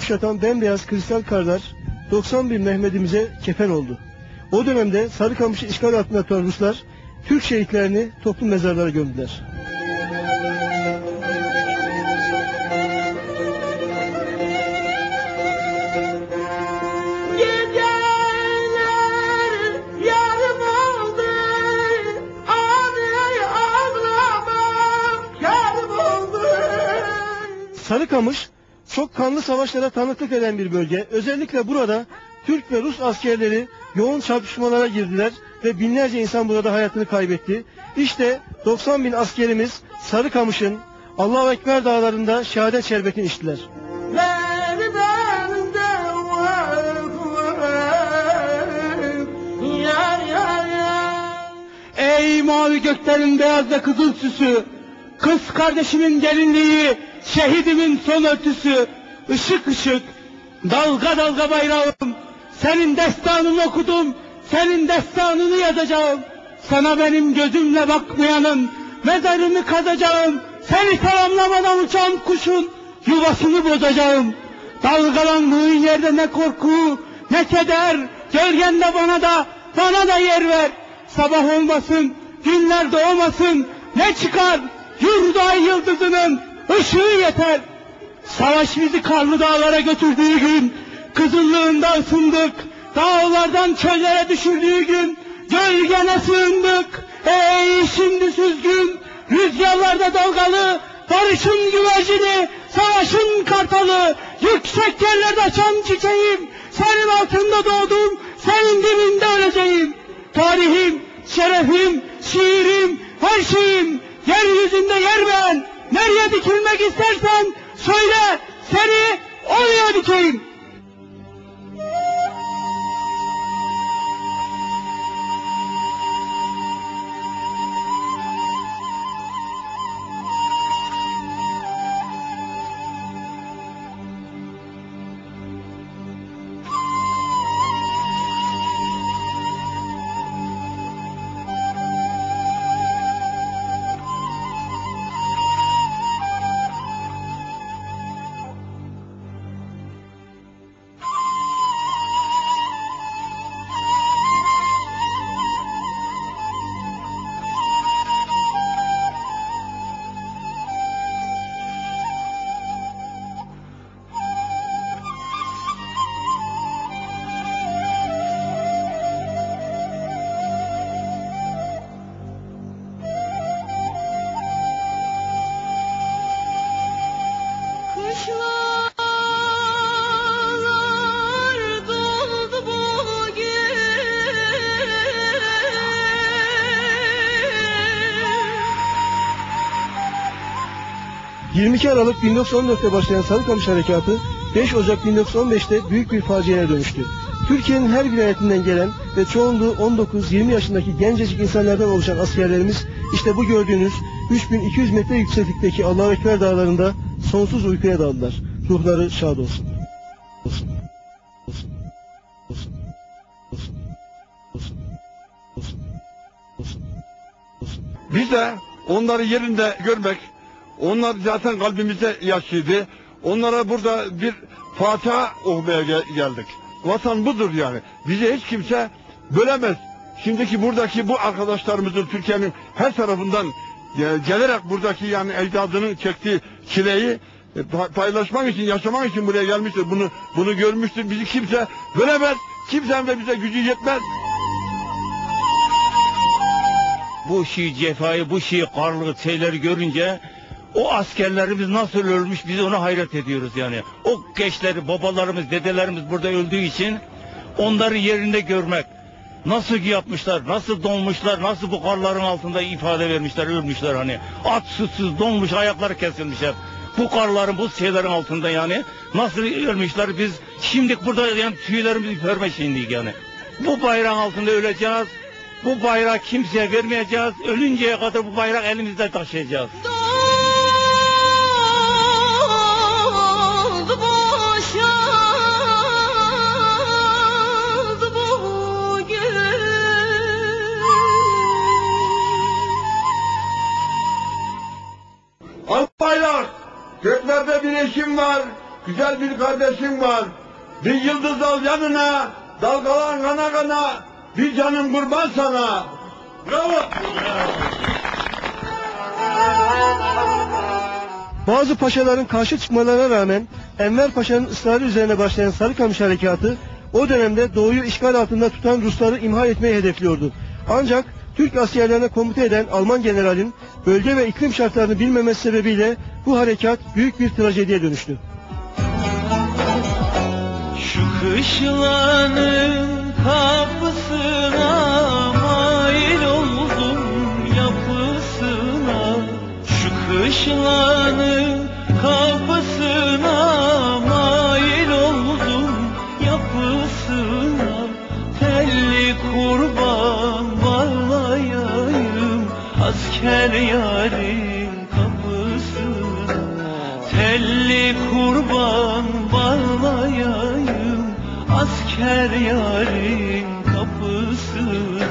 kuşatan bembeyaz kristal karlar 91 Mehmet'imize kefen oldu. O dönemde Sarıkamış'ı işgal altına atan Ruslar Türk şehitlerini toplu mezarlara gömdüler. Sarıkamış çok kanlı savaşlara tanıklık eden bir bölge. Özellikle burada Türk ve Rus askerleri yoğun çarpışmalara girdiler ve binlerce insan burada hayatını kaybetti. İşte 90 bin askerimiz Sarıkamış'ın Allahu Ekber dağlarında şehadet şerbetini içtiler. Nereden de var yar yar yar. Ey mavi göklerin beyaz ve kızıl süsü, kız kardeşimin gelinliği, şehidimin son örtüsü, ışık ışık, dalga dalga bayrağım, senin destanını okudum, senin destanını yazacağım. Sana benim gözümle bakmayanın mezarını kazacağım. Seni selamlamadan uçan kuşun yuvasını bozacağım. Dalgalandığın yerde ne korku, ne keder, gölgende bana da, bana da yer ver. Sabah olmasın, günler doğmasın, ne çıkar? Yurda yıldızının ışığı yeter. Savaş bizi karlı dağlara götürdüğü gün, kızıllığında ısındık, dağlardan çöllere düşürdüğü gün, gölgene sığındık. Ey şimdi süzgün, rüzgarlarda dalgalı, barışın güvercini, savaşın kartalı, yüksek yerlerde açan çiçeğim, senin altında doğdum, senin dibinde öleceğim. Tarihim, şerefim, şiirim, her şeyim, yeryüzünde yer ben. Nereye dikilmek istersen söyle, seni oraya dikeyim. 22 Aralık 1914'te başlayan Sarıkamış Harekatı 5 Ocak 1915'te büyük bir faciaya dönüştü. Türkiye'nin her vilayetinden gelen ve çoğunluğu 19-20 yaşındaki gencecik insanlardan oluşan askerlerimiz işte bu gördüğünüz 3200 metre yükseklikteki Allahu Ekber dağlarında sonsuz uykuya daldılar. Ruhları şad olsun. Olsun. Biz de onları yerinde görmek, onlar zaten kalbimize yaşıydı. Onlara burada bir Fatiha okumaya gel- geldik. Vatan budur yani. Bizi hiç kimse bölemez. Şimdiki buradaki bu arkadaşlarımızın Türkiye'nin her tarafından e, gelerek buradaki yani ecdadının çektiği çileyi e, pa- paylaşmak için, yaşamak için buraya gelmiştir. Bunu bunu görmüştür. Bizi kimse bölemez. Kimsenin de bize gücü yetmez. bu şi cefayı, bu şi karlı şeyleri görünce o askerlerimiz nasıl ölmüş biz ona hayret ediyoruz yani. O gençleri, babalarımız, dedelerimiz burada öldüğü için onları yerinde görmek. Nasıl yapmışlar, nasıl donmuşlar, nasıl bu karların altında ifade vermişler, ölmüşler hani. At susuz donmuş, ayakları kesilmiş hep. Bu karların, bu şeylerin altında yani nasıl ölmüşler biz şimdi burada yani tüylerimizi görme şeyindeyiz yani. Bu bayrağın altında öleceğiz. Bu bayrağı kimseye vermeyeceğiz. Ölünceye kadar bu bayrak elimizde taşıyacağız. Doldu eşim var, güzel bir kardeşim var. Bir yıldız al yanına, dalgalan kana kana, bir canım kurban sana. Bravo. Bazı paşaların karşı çıkmalarına rağmen Enver Paşa'nın ısrarı üzerine başlayan Sarıkamış Harekatı o dönemde doğuyu işgal altında tutan Rusları imha etmeyi hedefliyordu. Ancak Türk askerlerine komuta eden Alman generalin bölge ve iklim şartlarını bilmemesi sebebiyle bu harekat büyük bir trajediye dönüştü. Şu kışlanın kapısına mail oldum yapısına Şu kışlanın asker yarın kapısına.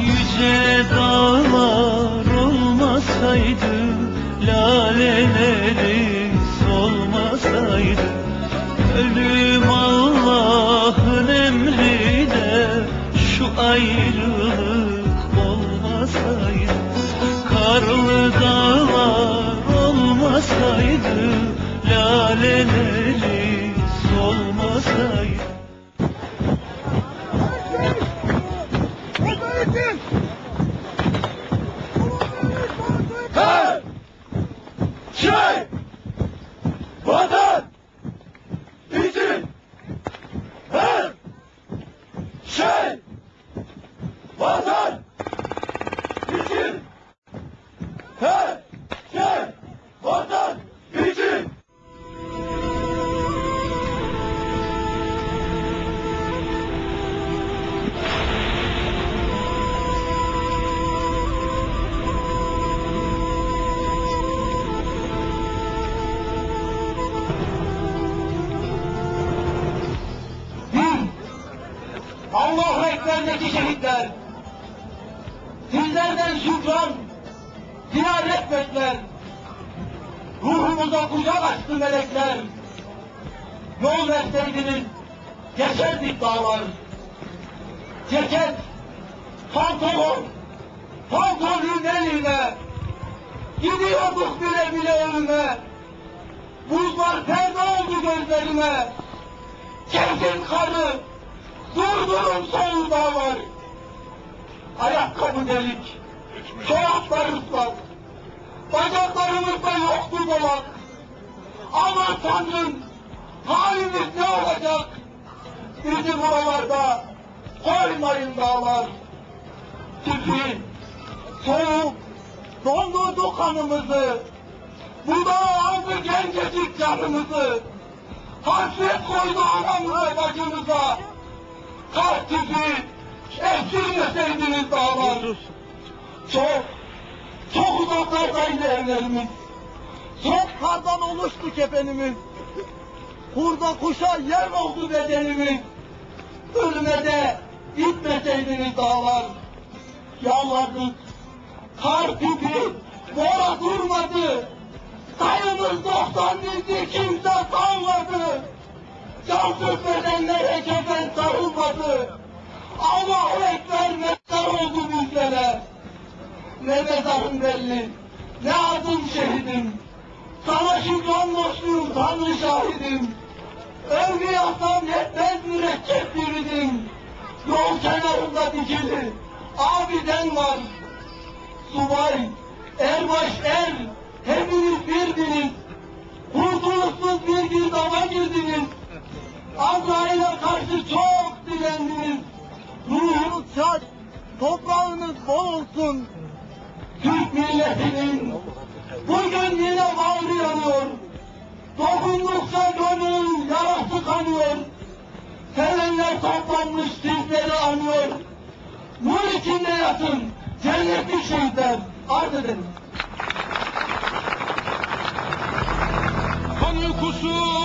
Yüce dağlar olmasaydı laleleri solmasaydı. Ölüm Allah'ın emriyle şu ayrılık olmasaydı. Karlı dağlar olmasaydı Laleleri Allahu Ekber'deki şehitler, sizlerden şükran, ziyaret bekler, ruhumuza kucak açtı melekler, yol verseydiniz, geçerdik dağlar, ceket, pantolon, pantolon eline, gidiyorduk bile bile önüme, buzlar perde oldu gözlerime, kesin karı, Durdurun soğuk dağlar. Ayakkabı delik. Çoraplar ıslak. Bacaklarımızda yoktu dolak. Aman Tanrım halimiz ne olacak? Bizi buralarda koymayın dağlar. Tüfü, soğuk, dondurdu kanımızı. Bu da aldı gencecik canımızı. Hasret koydu anamıza bacımıza. Kalpsizi esirmeseydiniz dağlar. Çok, çok uzaklardaydı evlerimiz. Çok kardan oluştu kefenimiz. Kurda kuşa yer oldu bedenimiz. Ölmede gitmeseydiniz dağlar. Yalvardık. Kar tipi, bora durmadı. Sayımız 91'di kimse salmadı. Cansız bedenlere kefen sarılmadı. Allahu Ekber mezar oldu bizlere. Ne mezarım belli, ne adım şehidim. Sana şükran borçluyum Tanrı şahidim. Yazsam yetmez mürekkep yürüdüm. Yol kenarında dikili abiden var. Subay, erbaş er, hepiniz birdiniz. Kurtuluşsuz bir girdaba girdiniz. Azrail'e karşı çok dilendiniz. Ruhunuz şad, toprağınız bol olsun. Türk milletinin bugün yine bağrı yanıyor. Dokundukça gönül yarası kanıyor. Sevenler toplanmış sizleri anıyor. Nur içinde yatın, cennetlik şehitler. Arz edelim. Kan uykusu,